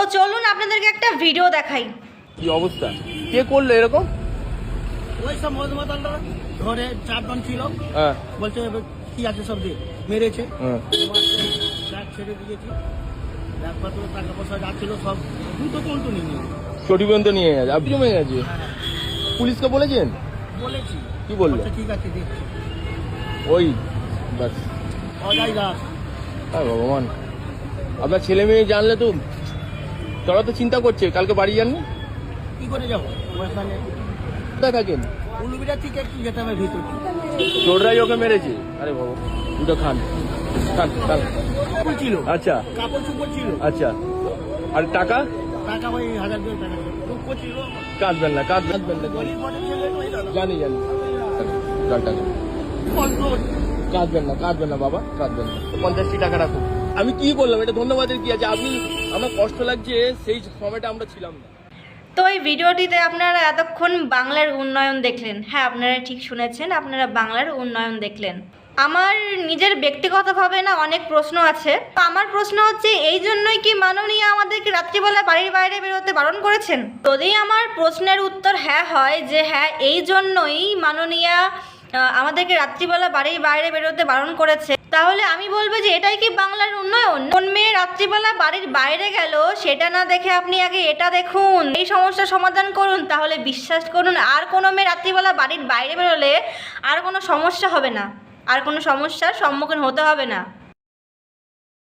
তো চলুন আপনাদেরকে একটা ভিডিও দেখাই। কি অবস্থা? কে করল এরকম? ওই সব ধরে চারজন ছিল। হ্যাঁ। বলছে এবার কি আছে সব দিয়ে? মেরেছে। হ্যাঁ। ব্যাগ ছেড়ে দিয়েছি। ব্যাগ পত্র টাকা পয়সা যা ছিল সব দুটো পর্যন্ত নিয়ে নিয়েছে। চটি পর্যন্ত নিয়ে গেছে। আপনি জমে গেছে? পুলিশকে বলেছেন? বলেছি। কি বলল? বলছে, ঠিক আছে দেখছি। ওই বাস অজয় দাস। হ্যাঁ ভগবান। আপনার ছেলে মেয়ে জানলে তো তারা তো চিন্তা করছে কালকে বাড়ি যাননি? কি করে যাব? ওখানে কোথায় থাকেন? উলুবিরা থেকে একটু যেতে হবে ভিতরে। চোররাই ওকে মেরেছে? আরে বাবা দুটো খান। খান খান। কাপড় ছিল। আচ্ছা। কাপড় চুপড় ছিল। আচ্ছা। আর টাকা? টাকা ওই হাজার দুই টাকা। ছিল কাঁদবেন না কাঁদবেন। না। জানি জানি। কাঁদবেন না কাঁদবেন না বাবা কাঁদবেন না। পঞ্চাশটি টাকা রাখুন। আমি কি বললাম? এটা ধন্যবাদের কি আছে? আপনি, আমার কষ্ট লাগছে, সেই সময়টা আমরা ছিলাম না। তো এই ভিডিওটিতে আপনারা এতক্ষণ বাংলার উন্নয়ন দেখলেন। হ্যাঁ আপনারা ঠিক শুনেছেন, আপনারা বাংলার উন্নয়ন দেখলেন। আমার নিজের ব্যক্তিগতভাবে না অনেক প্রশ্ন আছে। তো আমার প্রশ্ন হচ্ছে, এই জন্যই কি মাননীয় আমাদেরকে রাত্রিবেলা বাড়ির বাইরে বেরোতে বারণ করেছেন? যদি আমার প্রশ্নের উত্তর হ্যাঁ হয়, যে হ্যাঁ এই জন্যই মাননীয়া আমাদেরকে রাত্রিবেলা বাড়ির বাইরে বেরোতে বারণ করেছে, তাহলে আমি বলব যে এটাই কি বাংলার রাত্রিবেলা বাড়ির বাইরে গেল, সেটা না দেখে আপনি আগে এটা দেখুন। এই সমস্যার সমাধান করুন, তাহলে বিশ্বাস করুন, আর কোনো মেয়ে রাত্রিবেলা বাড়ির বাইরে বেরোলে আর কোনো সমস্যা হবে না। আর কোনো সমস্যার সম্মুখীন হতে হবে না।